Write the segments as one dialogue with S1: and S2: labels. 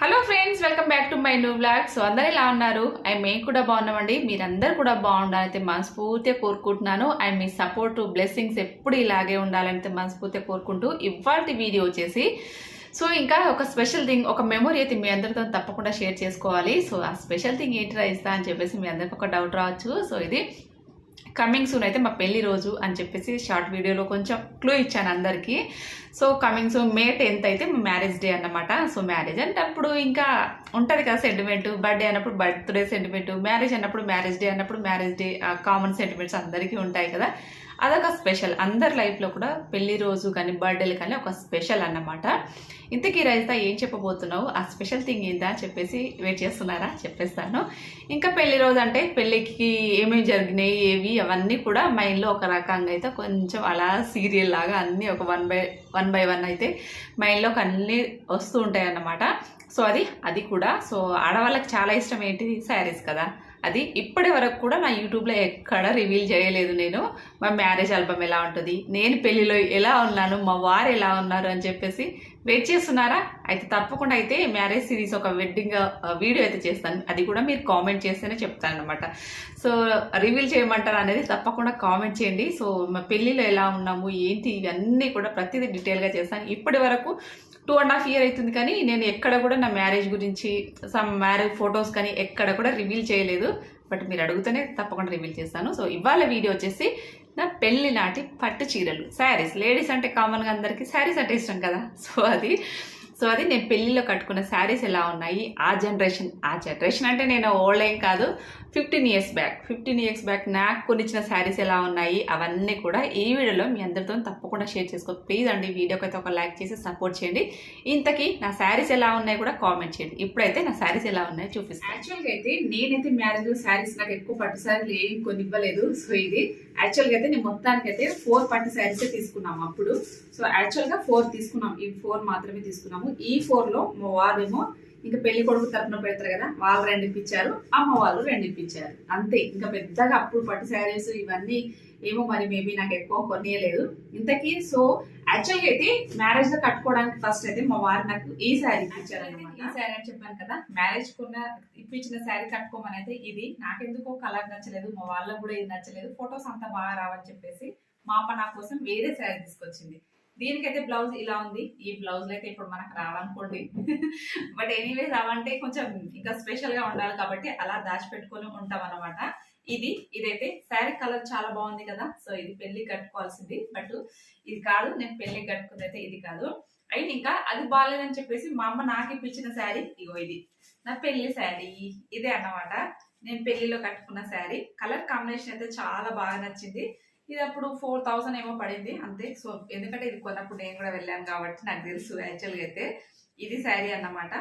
S1: Hello friends welcome back to my new blog so అందరూ ఎలా ఉన్నారు? అండ్ మేము కూడా బాగున్నామండి. మీరందరూ కూడా బాగుండాలైతే మనస్ఫూర్తిగా కోరుకుంటున్నాను. అండ్ మీ సపోర్ట్ బ్లెస్సింగ్స్ ఎప్పుడు ఇలాగే ఉండాలంటే మనస్ఫూర్తిగా కోరుకుంటూ ఇవాళ వీడియో వచ్చేసి సో ఇంకా ఒక స్పెషల్ థింగ్ ఒక మెమొరీ అయితే మీ అందరితో తప్పకుండా షేర్ చేసుకోవాలి. సో ఆ స్పెషల్ థింగ్ ఏంటిరా ఇస్తా అని చెప్పేసి మీ అందరికి ఒక డౌట్ రావచ్చు. సో ఇది కమింగ్ సూన్ అయితే మా పెళ్ళి రోజు అని చెప్పేసి షార్ట్ వీడియోలో కొంచెం క్లూ ఇచ్చాను అందరికీ. So coming soon May tenth అయితే మ్యారేజ్ డే అన్నమాట. సో మ్యారేజ్ అంటే అప్పుడు ఇంకా ఉంటుంది కదా సెంటిమెంట్ బర్త్డే అన్నప్పుడు బర్త్డే సెంటిమెంట్ మ్యారేజ్ అన్నప్పుడు మ్యారేజ్ డే అన్నప్పుడు మ్యారేజ్ డే కామన్ సెంటిమెంట్స్ అందరికీ ఉంటాయి కదా. అదొక స్పెషల్. అందరి లైఫ్లో కూడా పెళ్ళి రోజు కానీ బర్త్డేలు కానీ ఒక స్పెషల్ అన్నమాట. ఇంతకీ రైతా ఏం చెప్పబోతున్నావు? ఆ స్పెషల్ థింగ్ ఏందా చెప్పేసి వెయిట్ చేస్తున్నారా? చెప్పేస్తాను. ఇంకా పెళ్ళి రోజు అంటే పెళ్ళికి ఏమేమి జరిగినాయి ఏవి అవన్నీ కూడా మైండ్లో ఒక రకంగా అయితే కొంచెం అలా సీరియల్ లాగా అన్నీ ఒక one by one by one అయితే మైండ్లోకి అన్నీ వస్తూ ఉంటాయి అన్నమాట సో అది అది కూడా. సో ఆడవాళ్ళకి చాలా ఇష్టం ఏంటి? శారీస్ కదా. అది ఇప్పటి వరకు కూడా నా యూట్యూబ్లో ఎక్కడ రివీల్ చేయలేదు నేను. మా మ్యారేజ్ ఆల్బమ్ ఎలా ఉంటుంది నేను పెళ్ళిలో ఎలా ఉన్నాను మా వారు ఎలా ఉన్నారు అని చెప్పేసి వెయిట్ చేస్తున్నారా? అయితే తప్పకుండా అయితే మ్యారేజ్ సిరీస్ ఒక వెడ్డింగ్ వీడియో అయితే చేస్తాను. అది కూడా మీరు కామెంట్ చేస్తేనే చెప్తాను అనమాట సో రివీల్ చేయమంటారా అనేది తప్పకుండా కామెంట్ చేయండి. సో మా పెళ్ళిలో ఎలా ఉన్నాము ఏంటి ఇవన్నీ కూడా ప్రతిదీ డీటెయిల్గా చేస్తాను. ఇప్పటి వరకు టూ అండ్ హాఫ్ ఇయర్ అవుతుంది కానీ నేను ఎక్కడ కూడా నా మ్యారేజ్ గురించి సమ్ మ్యారేజ్ ఫొటోస్ కానీ ఎక్కడ కూడా రివీల్ చేయలేదు. బట్ మీరు అడుగుతూనే తప్పకుండా రివీల్ చేస్తాను. సో ఇవాళ వీడియో వచ్చేసి నా పెళ్ళి నాటి పట్టు చీరలు. శారీస్ లేడీస్ అంటే కామన్గా అందరికీ శారీస్ అంటే ఇష్టం కదా. సో అది సో అది నేను పెళ్ళిలో కట్టుకున్న శారీస్ ఎలా ఉన్నాయి? ఆ జనరేషన్ ఆ జనరేషన్ అంటే నేను ఓల్డ్ ఏం కాదు. Fifteen years back fifteen years back నాకు కొనిచ్చిన శారీస్ ఎలా ఉన్నాయి? అవన్నీ కూడా ఈ వీడియోలో మీ అందరితో తప్పకుండా షేర్ చేసుకో. ప్లీజ్ అండి వీడియోకి అయితే ఒక లైక్ చేసి సపోర్ట్ చేయండి. ఇంతకీ నా శారీస్ ఎలా ఉన్నాయి కూడా కామెంట్ చేయండి. ఇప్పుడైతే నా శారీస్ ఎలా ఉన్నాయో చూపిస్తాను. యాక్చువల్గా అయితే నేనైతే మ్యారేజ్ శారీస్ నాకు ఎక్కువ పట్టు శారీలు ఏం కొన్ని ఇవ్వలేదు సో ఇది యాక్చువల్గా అయితే నేను మొత్తానికి అయితే ఫోర్ పట్టు శారీస్ తీసుకున్నాము అప్పుడు. సో యాక్చువల్గా ఫోర్ తీసుకున్నాం. ఈ ఫోర్ మాత్రమే తీసుకున్నాము. ఈ ఫోర్లో మా వారేమో ఇంకా పెళ్ళి కొడుకు తరపున పెడతారు కదా వాళ్ళు రెండు ఇప్పించారు అమ్మ వాళ్ళు రెండు ఇప్పించారు. అంతే ఇంకా పెద్దగా అప్పుడు పట్టు శారీస్ ఇవన్నీ ఏమో మరి మేబీ నాకు ఎక్కువ కొనియలేదు. ఇంతకీ సో యాక్చువల్గా అయితే మ్యారేజ్లో కట్టుకోవడానికి ఫస్ట్ అయితే మా వారు నాకు ఈ శారీ ఇప్పించారు ఈ శారీ అని చెప్పాను కదా మ్యారేజ్ కొన్న ఇప్పించిన శారీ కట్టుకోమని అయితే ఇది. నాకెందుకో కలర్ నచ్చలేదు మా వాళ్ళకు కూడా ఇది నచ్చలేదు ఫొటోస్ అంతా బాగా రావని చెప్పేసి మా అమ్మ నా కోసం వేరే శారీ తీసుకొచ్చింది. దీనికైతే బ్లౌజ్ ఇలా ఉంది. ఈ బ్లౌజ్ అయితే ఇప్పుడు మనకు రావనుకోండి. బట్ ఎనీవేస్ రావంటే కొంచెం ఇంకా స్పెషల్గా ఉండాలి కాబట్టి అలా దాచిపెట్టుకొని ఉంటాం అనమాట ఇది ఇదైతే శారీ కలర్ చాలా బాగుంది కదా. సో ఇది పెళ్ళి కట్టుకోవాల్సింది. బట్ ఇది కాదు నేను పెళ్ళి కట్టుకుంది అయితే ఇది కాదు. అయితే ఇంకా అది బాగాలేదని చెప్పేసి మా అమ్మ నాకు ఇప్పించిన శారీ ఇగో ఇది. నా పెళ్ళి శారీ ఇదే అన్నమాట. నేను పెళ్ళిలో కట్టుకున్న శారీ. కలర్ కాంబినేషన్ అయితే చాలా బాగా నచ్చింది. ఇది అప్పుడు ఫోర్ థౌసండ్ ఏమో పడింది అంతే. సో ఎందుకంటే ఇది కొన్నప్పుడు నేను కూడా వెళ్ళాను కాబట్టి నాకు తెలుసు యాక్చువల్గా అయితే. ఇది శారీ అన్నమాట.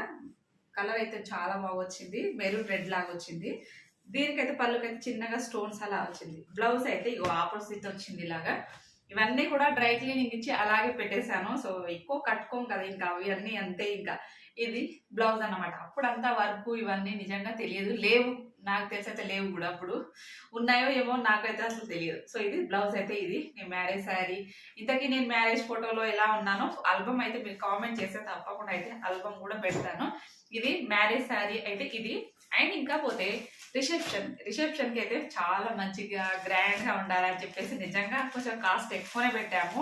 S1: కలర్ అయితే చాలా బాగా వచ్చింది. మెరూన్ రెడ్ లాగా వచ్చింది. దీనికైతే పళ్ళుకైతే చిన్నగా స్టోన్స్ అలా వచ్చింది. బ్లౌజ్ అయితే ఇగో ఆపోజిట్ వచ్చింది ఇలాగా. ఇవన్నీ కూడా డ్రై క్లీనింగ్ ఇచ్చి అలాగే పెట్టేశాను. సో ఎక్కువ కట్టుకోం కదా ఇంకా అవన్నీ అంతే ఇంకా. ఇది బ్లౌజ్ అన్నమాట. అప్పుడంతా వర్క్ ఇవన్నీ నిజంగా తెలియదు. లేవు. నాకు తెలిసి అయితే లేవు కూడా అప్పుడు. ఉన్నాయో ఏమో నాకైతే అసలు తెలియదు. సో ఇది బ్లౌజ్ అయితే ఇది. నేను మ్యారేజ్ శారీ. ఇంతకీ నేను మ్యారేజ్ ఫోటోలో ఎలా ఉన్నానో ఆల్బమ్ అయితే మీరు కామెంట్ చేస్తే తప్పకుండా అయితే ఆల్బమ్ కూడా పెడతాను. ఇది మ్యారేజ్ శారీ అయితే ఇది. అండ్ ఇంకా పోతే రిసెప్షన్. రిసెప్షన్కి అయితే చాలా మంచిగా గ్రాండ్గా ఉండాలని చెప్పేసి నిజంగా కొంచెం కాస్ట్ ఎక్కువనే పెట్టాము.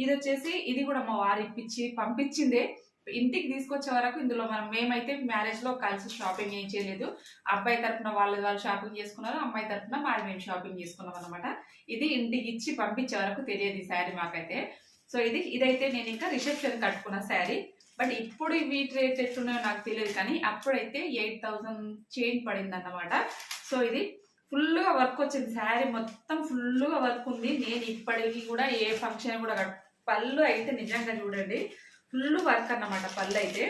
S1: ఇది వచ్చేసి ఇది కూడా మా వారు ఇప్పించి పంపించిందే ఇంటికి తీసుకొచ్చే వరకు ఇందులో మనం మేమైతే మ్యారేజ్లో కలిసి షాపింగ్ ఏం చేయలేదు. అబ్బాయి తరపున వాళ్ళ వాళ్ళు షాపింగ్ చేసుకున్నారు అమ్మాయి తరపున మాది మేము షాపింగ్ చేసుకున్నాం అనమాట ఇది ఇంటికి ఇచ్చి పంపించే వరకు తెలియదు ఈ శారీ మాకైతే. సో ఇది ఇదైతే నేను ఇంకా రిసెప్షన్ కట్టుకున్న శారీ బట్ ఇప్పుడు వీటి రేట్ ఎట్లున్నాయో నాకు తెలియదు కానీ అప్పుడైతే ఎయిట్ థౌసండ్ చేంజ్ పడింది అన్నమాట సో ఇది ఫుల్గా వర్క్ వచ్చింది. శారీ మొత్తం ఫుల్గా వర్క్ ఉంది. నేను ఇప్పటికి కూడా ఏ ఫంక్షన్ కూడా కట్- పళ్ళు అయితే నిజంగా చూడండి. ఫుల్ వర్క్ అన్నమాట పళ్ళు అయితే.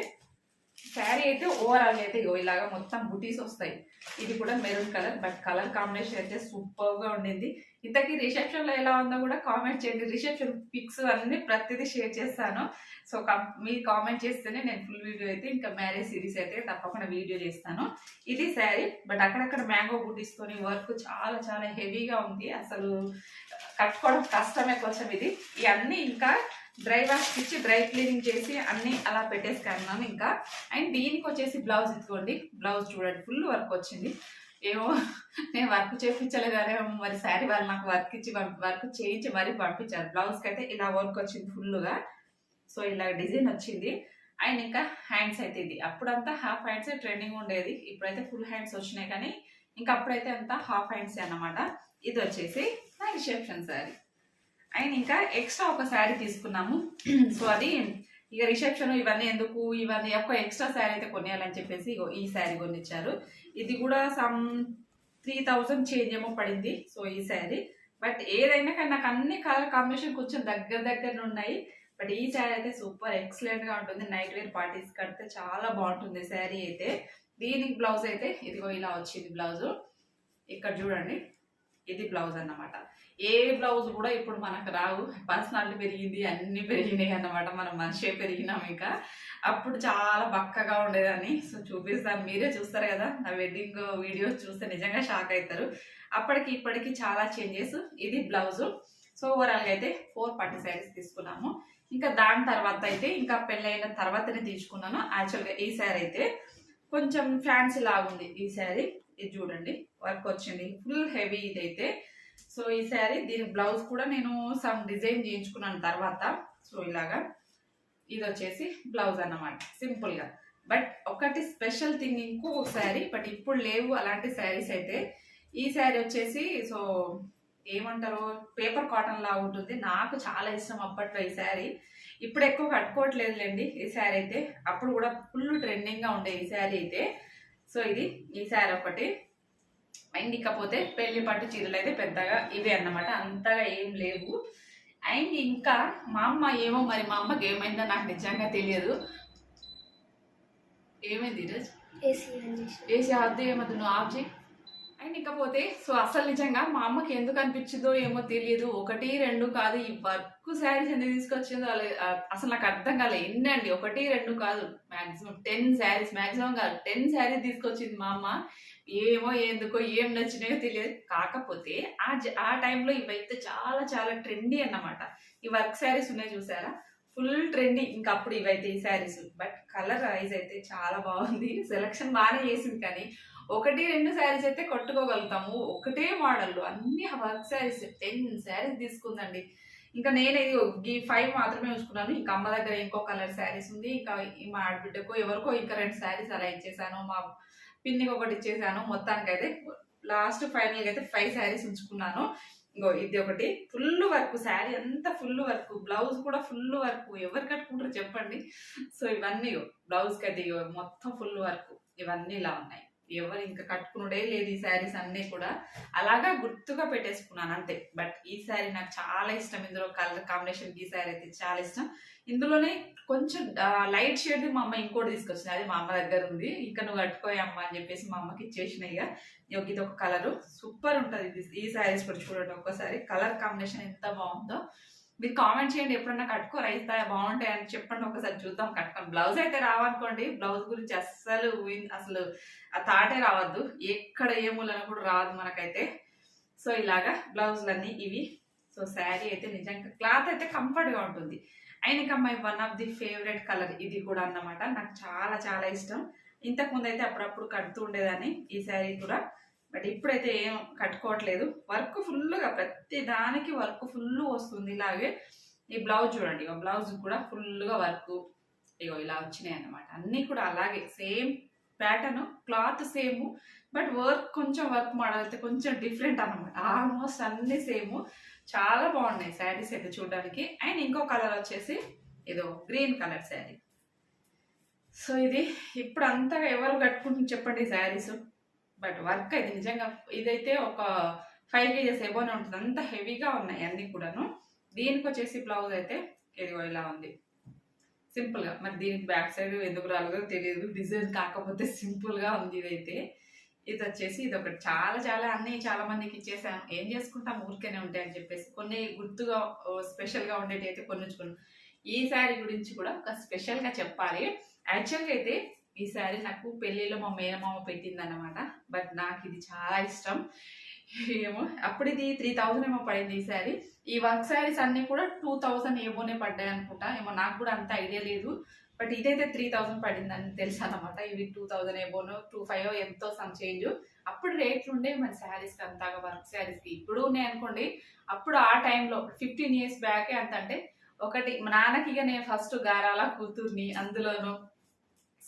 S1: శారీ అయితే ఓవరాల్ అయితే ఇగో ఇలాగా మొత్తం బుటీస్ వస్తాయి. ఇది కూడా maroon colour but colour combination అయితే సూపర్గా ఉండింది. ఇంతకీ రిసెప్షన్లో ఎలా ఉందో కూడా కామెంట్ చేయండి. రిసెప్షన్ పిక్స్ అన్ని ప్రతిదీ షేర్ చేస్తాను. సో మీరు కామెంట్ చేస్తేనే నేను ఫుల్ వీడియో అయితే ఇంకా మ్యారేజ్ సిరీస్ అయితే తప్పకుండా వీడియో చేస్తాను. ఇది శారీ బట్ అక్కడక్కడ మ్యాంగో బుటీస్తోని వర్క్ చాలా చాలా హెవీగా ఉంది. అసలు కట్టుకోవడం కష్టమే కొంచెం ఇది. ఇవన్నీ ఇంకా డ్రై వాష్ ఇచ్చి డ్రై క్లీనింగ్ చేసి అన్ని అలా పెట్టేసుకున్నాను ఇంకా. అండ్ దీనికి వచ్చేసి బ్లౌజ్ ఇచ్చుకోండి బ్లౌజ్ చూడండి ఫుల్ వర్క్ వచ్చింది. ఏమో నేను వర్క్ చేయించలేదానేమో మరి శారీ వాళ్ళు నాకు వర్క్ ఇచ్చి వర్క్ చేయించి మరీ పంపించారు. బ్లౌజ్కి అయితే ఇలా వర్క్ వచ్చింది ఫుల్గా సో ఇలా డిజైన్ వచ్చింది. అండ్ ఇంకా హ్యాండ్స్ అయితే ఇది. అప్పుడంతా హాఫ్ హ్యాండ్స్ ట్రెండింగ్ ఉండేది. ఇప్పుడైతే ఫుల్ హ్యాండ్స్ వచ్చినాయి కానీ ఇంకా అప్పుడైతే అంతా హాఫ్ హ్యాండ్స్ అన్నమాట. ఇది వచ్చేసి నా రిసెప్షన్ శారీ అండ్ ఇంకా ఎక్స్ట్రా ఒక శారీ తీసుకున్నాము. సో అది ఇక రిసెప్షన్ ఇవన్నీ ఎందుకు ఇవన్నీ ఒక ఎక్స్ట్రా శారీ అయితే కొనేయాలని చెప్పేసి ఈ శారీ కొనిచ్చారు. ఇది కూడా సమ్ త్రీ థౌజండ్ చేంజ్ ఏమో పడింది సో ఈ శారీ. బట్ ఏదైనా కానీ నాకు అన్ని కలర్ కాంబినేషన్ కొంచెం దగ్గర దగ్గర ఉన్నాయి. బట్ ఈ శారీ అయితే సూపర్ ఎక్సలెంట్గా ఉంటుంది. నైట్ వేర్ పార్టీస్ కడితే చాలా బాగుంటుంది శారీ అయితే. దీనికి బ్లౌజ్ అయితే ఇదిగో ఇలా వచ్చింది బ్లౌజ్. ఇక్కడ చూడండి. ఇది బ్లౌజ్ అన్నమాట. ఏ బ్లౌజ్ కూడా ఇప్పుడు మనకు రావు. పర్సనాలిటీ పెరిగింది అన్నీ పెరిగినాయి అన్నమాట. మనం మనిషే పెరిగినాం ఇంకా. అప్పుడు చాలా బక్కగా ఉండేదాన్ని. సో చూపిస్తాను. మీరే చూస్తారు కదా నా వెడ్డింగ్ వీడియోస్ చూస్తే నిజంగా షాక్ అవుతారు అప్పటికి ఇప్పటికి చాలా చేంజెస్ ఇది బ్లౌజు. సో ఓవరాల్గా అయితే ఫోర్ పట్టు శారీస్ తీసుకున్నాము. ఇంకా దాని తర్వాత అయితే ఇంకా పెళ్ళైన తర్వాతనే తీసుకున్నాను. యాక్చువల్గా ఈ శారీ అయితే కొంచెం ఫ్యాన్సీ లాగుంది ఈ శారీ ఇది చూడండి వర్క్ వచ్చింది. ఫుల్ హెవీ ఇదైతే. సో ఈ శారీ దీని బ్లౌజ్ కూడా నేను సమ్ డిజైన్ చేయించుకున్నాను తర్వాత. సో ఇలాగా. ఇది వచ్చేసి బ్లౌజ్ అన్నమాట సింపుల్గా బట్ ఒకటి స్పెషల్ థింగ్ ఇంకొక శారీ బట్ ఇప్పుడు లేవు అలాంటి శారీస్ అయితే. ఈ శారీ వచ్చేసి సో ఏమంటారు పేపర్ కాటన్ లా ఉంటుంది. నాకు చాలా ఇష్టం అప్పట్లో ఈ శారీ. ఇప్పుడు ఎక్కువ కట్టుకోవట్లేదులేండి ఈ శారీ అయితే. అప్పుడు కూడా ఫుల్ ట్రెండింగ్గా ఉండే ఈ శారీ అయితే. సో ఇది ఈ శారీ ఒకటి అండ్ ఇకపోతే పెళ్ళి పట్టు చీరలు అయితే పెద్దగా ఇవే అన్నమాట. అంతగా ఏం లేవు. అండ్ ఇంకా మా అమ్మ ఏమో మరి మా అమ్మకి ఏమైందో నాకు నిజంగా తెలియదు. ఏమైంది ఈరోజు?
S2: ఏసీ
S1: అద్దె ఏమద్దు నువ్వు ఆఫ్ చేయి. అండ్ ఇకపోతే సో అసలు నిజంగా మా అమ్మకి ఎందుకు అనిపించిందో ఏమో తెలియదు ఒకటి రెండు కాదు ఈ వర్క్ శారీస్ ఎందుకు తీసుకొచ్చిందో అసలు నాకు అర్థం కాలే. ఎన్ని అండి ఒకటి రెండు కాదు. మాక్సిమం టెన్ శారీస్ మాక్సిమం కాదు. టెన్ శారీస్ తీసుకొచ్చింది మా అమ్మ. ఏమో ఎందుకో ఏం నచ్చినాయో తెలియదు. కాకపోతే ఆ జ- ఆ టైంలో ఇవైతే చాలా చాలా ట్రెండీ అన్నమాట. ఈ వర్క్ శారీస్ ఉన్నాయి చూసారా? Full trendy. ఇంకా అప్పుడు ఇవైతే ఈ శారీస్. బట్ కలర్ వైజ్ అయితే చాలా బాగుంది. సెలక్షన్ బాగానే చేసింది కానీ ఒకటి రెండు శారీస్ అయితే కొట్టుకోగలుగుతాము. ఒకటే మోడల్. అన్ని వర్క్ శారీస్ టెన్ శారీస్ తీసుకుందండి. ఇంకా నేను ఇది ఈ ఫైవ్ మాత్రమే ఉంచుకున్నాను. ఇంకా అమ్మ దగ్గర ఇంకో కలర్ శారీస్ ఉంది. ఇంకా ఈ మా ఆడబిడ్డకో ఎవరికో ఇంకా రెండు శారీస్ అలా ఇచ్చేసాను. మా పిన్నికి ఒకటి ఇచ్చేసాను. మొత్తానికైతే లాస్ట్ ఫైనల్గా అయితే ఫైవ్ శారీస్ ఉంచుకున్నాను. ఇంకో ఇది ఒకటి. ఫుల్ వర్క్ శారీ అంతా ఫుల్ వర్క్ బ్లౌజ్ కూడా ఫుల్ వర్క్ ఎవరు కట్టుకుంటారు చెప్పండి. సో ఇవన్నీ బ్లౌజ్కి అయితే మొత్తం ఫుల్ వర్క్ ఇవన్నీ ఇలా ఉన్నాయి. ఎవరు ఇంకా కట్టుకునుడే లేదు ఈ శారీస్ అన్నీ కూడా. అలాగా గుర్తుగా పెట్టేసుకున్నాను అంతే. బట్ ఈ శారీ నాకు చాలా ఇష్టం. ఇందులో కలర్ కాంబినేషన్ ఈ శారీ అయితే చాలా ఇష్టం. ఇందులోనే కొంచెం లైట్ షేడ్ మా అమ్మ ఇంకోటి తీసుకొచ్చింది. అది మా అమ్మ దగ్గర ఉంది. ఇంకా నువ్వు కట్టుకోయి అమ్మ అని చెప్పేసి మా అమ్మకి ఇచ్చేసిన ఇక. ఇది ఒక కలరు. సూపర్ ఉంటుంది. ఈ శారీస్ కూడా చూడండి ఒక్కసారి. కలర్ కాంబినేషన్ ఎంత బాగుందో. మీరు కామెంట్ చేయండి ఎప్పుడన్నా కట్టుకో ఇస్తా బాగుంటాయి అని చెప్పండి ఒకసారి చూద్దాం కట్టుకొని. బ్లౌజ్ అయితే రావనుకోండి బ్లౌజ్ గురించి అస్సలు అసలు ఆ తాటే రావద్దు. ఎక్కడ ఏ మూలన కూడా రాదు మనకైతే. సో ఇలాగా బ్లౌజులన్నీ ఇవి. సో శారీ అయితే నిజంగా క్లాత్ అయితే కంఫర్ట్గా ఉంటుంది. అయినక one of the favourite colour ఇది కూడా అన్నమాట. నాకు చాలా చాలా ఇష్టం. ఇంతకు ముందు అయితే అప్పుడప్పుడు కడుతూ ఉండేదాన్ని. ఈ శారీ కూడా బట్ ఇప్పుడైతే ఏం కట్టుకోవట్లేదు. వర్క్ ఫుల్గా ప్రతి దానికి వర్క్ ఫుల్ వస్తుంది ఇలాగే. ఈ బ్లౌజ్ చూడండి ఇక బ్లౌజ్ కూడా ఫుల్గా వర్క్ ఇగో ఇలా వచ్చినాయి అన్నమాట. అన్నీ కూడా అలాగే same pattern cloth same but work కొంచెం వర్క్ మోడల్ అయితే కొంచెం డిఫరెంట్ అన్నమాట. ఆల్మోస్ట్ అన్ని సేమ్. చాలా బాగున్నాయి శారీస్ అయితే చూడడానికి. అండ్ ఇంకో కలర్ వచ్చేసి ఏదో గ్రీన్ కలర్ శారీ. సో ఇది ఇప్పుడు అంతగా ఎవరు కట్టుకుంటుంది చెప్పండి శారీస్? బట్ వర్క్ అయితే నిజంగా ఇదైతే ఒక ఫైవ్ కేజెస్ ఎబోనే ఉంటుంది. అంత హెవీగా ఉన్నాయి అన్ని కూడాను. దీనికి వచ్చేసి బ్లౌజ్ అయితే ఇదిగో ఇలా ఉంది. సింపుల్గా మరి దీనికి బ్యాక్ సైడ్ ఎందుకు రాలేదో తెలియదు. డిజైన్ కాకపోతే సింపుల్గా ఉంది ఇదైతే. ఇది వచ్చేసి ఇది ఒకటి చాలా చాలా అన్ని చాలా మందికి ఇచ్చేసాం. ఏం చేసుకుంటాం? ఊరికేనే ఉంటాయి అని చెప్పేసి. కొన్ని గుర్తుగా స్పెషల్గా ఉండేటి అయితే కొన్ని ఈ శారీ గురించి కూడా ఒక స్పెషల్గా చెప్పాలి. యాక్చువల్గా అయితే ఈ శారీ నాకు పెళ్ళిలో మా మేనమామ పెట్టింది అనమాట బట్ నాకు ఇది చాలా ఇష్టం. ఏమో అప్పుడు ఇది త్రీ థౌజండ్ ఏమో పడింది ఈ శారీ. ఈ వర్క్ శారీస్ అన్నీ కూడా టూ థౌజండ్ ఏమోనే పడ్డాయి అనుకుంటా. ఏమో నాకు కూడా అంత ఐడియా లేదు. బట్ ఇదైతే త్రీ థౌజండ్ పడిందని తెలుసు అనమాట ఇవి టూ థౌజండ్ ఏమోనో టూ ఫైవ్ ఎంతో సమ్ చేంజ్ అప్పుడు రేట్లు ఉండే మన శారీస్కి అంతగా వర్క్ శారీస్కి ఇప్పుడు ఉన్నాయి అనుకోండి అప్పుడు ఆ టైంలో ఫిఫ్టీన్ ఇయర్స్ బ్యాకే అంత అంటే ఒకటి మా నాన్నకి ఇక నేను ఫస్ట్ గారాల కూతుర్ని అందులోనూ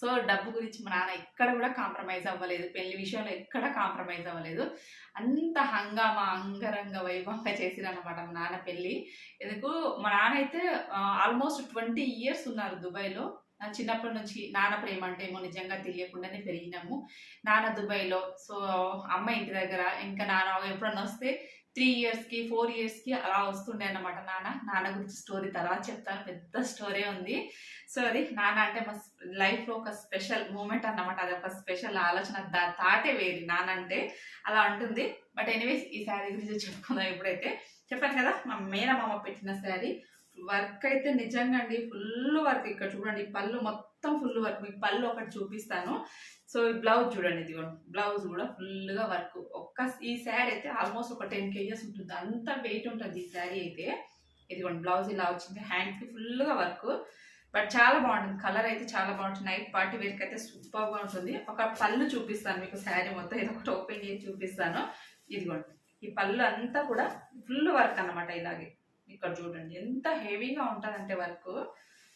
S1: సో డబ్బు గురించి మా నాన్న ఎక్కడ కూడా కాంప్రమైజ్ అవ్వలేదు. పెళ్ళి విషయంలో ఎక్కడ కాంప్రమైజ్ అవ్వలేదు. అంత హంగామా అంగరంగ వైభవంగా చేసిరన్నమాట మా నాన్న పెళ్ళి. ఎందుకు? మా నాన్న అయితే ఆల్మోస్ట్ ట్వంటీ ఇయర్స్ ఉన్నారు దుబాయ్లో. నా చిన్నప్పటి నుంచి నాన్న ప్రేమ అంటే ఏమో నిజంగా తెలియకుండానే పెరిగినాము. నాన్న దుబాయ్లో. సో అమ్మ ఇంటి దగ్గర ఇంకా నాన్న ఎప్పుడన్నా వస్తే త్రీ ఇయర్స్కి ఫోర్ ఇయర్స్కి అలా వస్తుండే అన్నమాట నాన్న. నాన్న గురించి స్టోరీ తర్వాత చెప్తాను. పెద్ద స్టోరీ ఉంది. సో అది నాన్న అంటే మా లైఫ్లో ఒక స్పెషల్ మూమెంట్ అన్నమాట. అది ఒక స్పెషల్ ఆలోచన దా తాటే వేరు. నాన్న అంటే అలా ఉంటుంది బట్ ఎనీవేస్ ఈ శారీ గురించి చెప్పుకుందాం ఇప్పుడైతే చెప్పాను కదా మా మేనమామ పెట్టిన శారీ. వర్క్ అయితే నిజంగా అండి ఫుల్ వర్క్. ఇక్కడ చూడండి ఈ పళ్ళు మొత్తం ఫుల్ వర్క్. మీకు పళ్ళు ఒకటి చూపిస్తాను. సో ఈ బ్లౌజ్ చూడండి ఇదిగోండి బ్లౌజ్ కూడా ఫుల్గా వర్క్. ఒక్క ఈ శారీ అయితే ఆల్మోస్ట్ ఒక టెన్ కేజెస్ ఉంటుంది. అంత వెయిట్ ఉంటుంది ఈ శారీ అయితే. ఇదిగోండి బ్లౌజ్ ఇలా వచ్చింది. హ్యాండ్కి ఫుల్గా వర్క్. బట్ చాలా బాగుంటుంది. కలర్ అయితే చాలా బాగుంటుంది. నైట్ పార్టీ వేర్కి అయితే సూపర్గా ఉంటుంది. ఒక పళ్ళు చూపిస్తాను మీకు శారీ మొత్తం. ఇది ఒకటి ఓపెన్ చేసి చూపిస్తాను. ఇదిగోండి ఈ పళ్ళు అంతా కూడా ఫుల్ వర్క్ అన్నమాట ఇలాగే. ఇక్కడ చూడండి ఎంత హెవీగా ఉంటుందంటే వర్క్.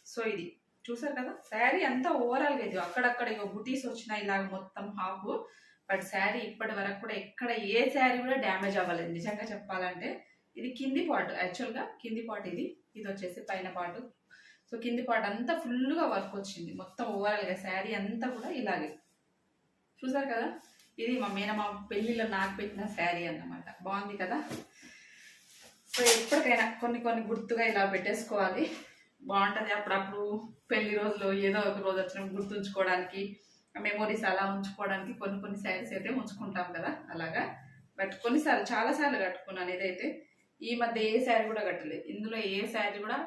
S1: సో ఇది. చూసారు కదా? శారీ అంతా ఓవరాల్గా ఇది. అక్కడక్కడ ఇక బుటీస్ వచ్చినాయి ఇలాగ మొత్తం హాఫ్ బట్ శారీ ఇప్పటి వరకు కూడా ఎక్కడ ఏ శారీ కూడా డ్యామేజ్ అవ్వలేదు. నిజంగా చెప్పాలంటే ఇది కింది పార్ట్ యాక్చువల్గా కింది పార్ట్ ఇది. ఇది వచ్చేసి పైన పార్ట్ సో కింది పార్ట్ అంతా ఫుల్గా వర్క్ వచ్చింది. మొత్తం ఓవరాల్గా శారీ అంతా కూడా ఇలాగే. చూసారు కదా? ఇది మా మేనమా పెళ్ళిలో నాకు పెట్టిన శారీ అన్నమాట. బాగుంది కదా? సో ఎప్పటికైనా కొన్ని కొన్ని గుర్తుగా ఇలా పెట్టేసుకోవాలి. బాగుంటుంది అప్పుడప్పుడు పెళ్ళి రోజులో ఏదో ఒక రోజు వచ్చిన గుర్తుంచుకోవడానికి మెమోరీస్ అలా ఉంచుకోవడానికి కొన్ని కొన్ని శారీస్ అయితే ఉంచుకుంటాం కదా అలాగా? బట్ కొన్నిసార్లు చాలాసార్లు కట్టుకున్నాను ఇదైతే ఈ మధ్య ఏ శారీ కూడా కట్టలేదు. ఇందులో ఏ శారీ కూడా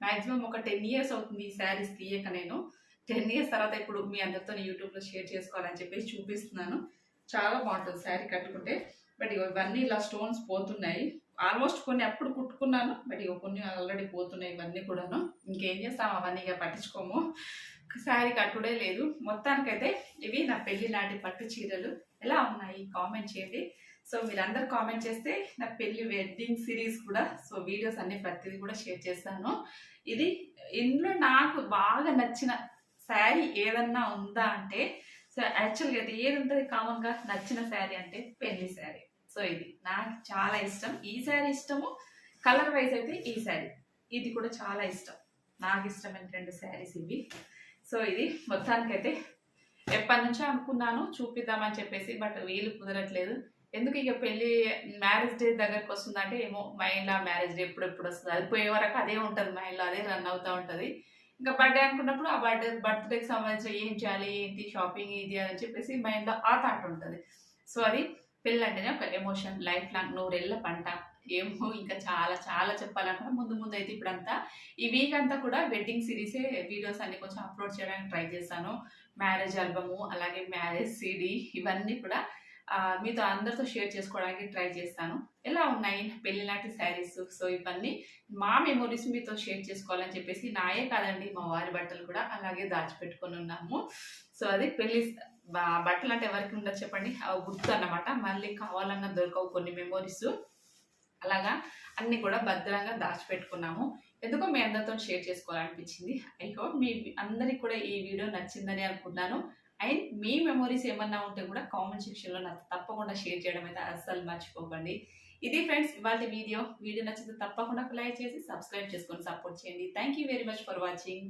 S1: మాక్సిమం ఒక టెన్ ఇయర్స్ అవుతుంది ఈ శారీస్ తీయక నేను. టెన్ ఇయర్స్ తర్వాత ఇప్పుడు మీ అందరితో యూట్యూబ్లో షేర్ చేసుకోవాలని చెప్పేసి చూపిస్తున్నాను. చాలా బాగుంటుంది శారీ కట్టుకుంటే. బట్ ఇవన్నీ ఇలా స్టోన్స్ పోతున్నాయి. ఆల్మోస్ట్ కొన్ని అప్పుడు కుట్టుకున్నాను బట్ ఇక కొన్ని ఆల్రెడీ పోతున్నాయి ఇవన్నీ కూడాను. ఇంకేం చేస్తాం అవన్నీ ఇక పట్టించుకోము. శారీ కట్టుడే లేదు. మొత్తానికైతే ఇవి నా పెళ్ళి నాటి పట్టు చీరలు. ఎలా ఉన్నాయి కామెంట్ చేయండి. సో మీరందరు కామెంట్ చేస్తే నా పెళ్ళి వెడ్డింగ్ సిరీస్ కూడా సో వీడియోస్ అన్ని ప్రతిదీ కూడా షేర్ చేస్తాను. ఇది ఇందులో నాకు బాగా నచ్చిన శారీ ఏదన్నా ఉందా అంటే సో యాక్చువల్గా అయితే ఏది ఉంటుంది కామన్గా నచ్చిన శారీ అంటే పెళ్ళి శారీ. సో ఇది నాకు చాలా ఇష్టం. ఈ శారీ ఇష్టము కలర్ వైజ్ అయితే ఈ శారీ. ఇది కూడా చాలా ఇష్టం. నాకు ఇష్టమైన రెండు శారీస్ ఇవి. సో ఇది మొత్తానికైతే ఎప్పటి నుంచో అనుకున్నాను చూపిద్దామని చెప్పేసి బట్ వీలు కుదరట్లేదు. ఎందుకు ఇక పెళ్ళి మ్యారేజ్ డే దగ్గరకు వస్తుందంటే ఏమో మైండ్లో మ్యారేజ్ డే ఎప్పుడు ఎప్పుడు వస్తుంది? అది పోయే వరకు అదే ఉంటుంది మైండ్లో అదే రన్ అవుతూ ఉంటుంది. ఇంకా బర్త్డే అనుకున్నప్పుడు ఆ బర్త్డే బర్త్డేకి సంబంధించి ఏం చేయాలి ఏంటి షాపింగ్ ఇది అని చెప్పేసి మైండ్లో ఆ థాట్ ఉంటుంది. సో అది పెళ్ళంటేనే ఒక ఎమోషన్ లైఫ్ లాంగ్ నూరెళ్ళ పంట. ఏమో ఇంకా చాలా చాలా చెప్పాలనుకున్నా ముందు ముందు అయితే ఇప్పుడంతా ఈ వీక్ అంతా కూడా వెడ్డింగ్ సిరీసే వీడియోస్ అన్ని కొంచెం అప్లోడ్ చేయడానికి ట్రై చేశాను. మ్యారేజ్ ఆల్బము అలాగే మ్యారేజ్ సిడీ ఇవన్నీ కూడా మీతో అందరితో షేర్ చేసుకోవడానికి ట్రై చేస్తాను. ఎలా ఉన్నాయి పెళ్ళి లాంటి శారీస్? సో ఇవన్నీ మా మెమొరీస్ మీతో షేర్ చేసుకోవాలని చెప్పేసి నాయే కాదండి మా వారి బట్టలు కూడా అలాగే దాచిపెట్టుకొని ఉన్నాము. సో అది పెళ్ళి బట్టలు అంటే ఎవరికి ఉండదు చెప్పండి. అవి గుర్తు అన్నమాట మళ్ళీ కావాలన్నా దొరకవు కొన్ని మెమోరీస్ అలాగా అన్ని కూడా భద్రంగా దాచిపెట్టుకున్నాము. ఎందుకో మీ అందరితో షేర్ చేసుకోవాలనిపించింది. ఐ హోప్ మీ అందరికి కూడా ఈ వీడియో నచ్చిందని అనుకున్నాను అండ్ మీ మెమొరీస్ ఏమన్నా ఉంటే కూడా కామెంట్ సెక్షన్లో నాకు తప్పకుండా షేర్ చేయడం అయితే అస్సలు మర్చిపోకండి. ఇది ఫ్రెండ్స్ ఇవాళ వీడియో. వీడియో నచ్చితే తప్పకుండా లైక్ చేసి సబ్స్క్రైబ్ చేసుకొని సపోర్ట్ చేయండి. Thank you very much for watching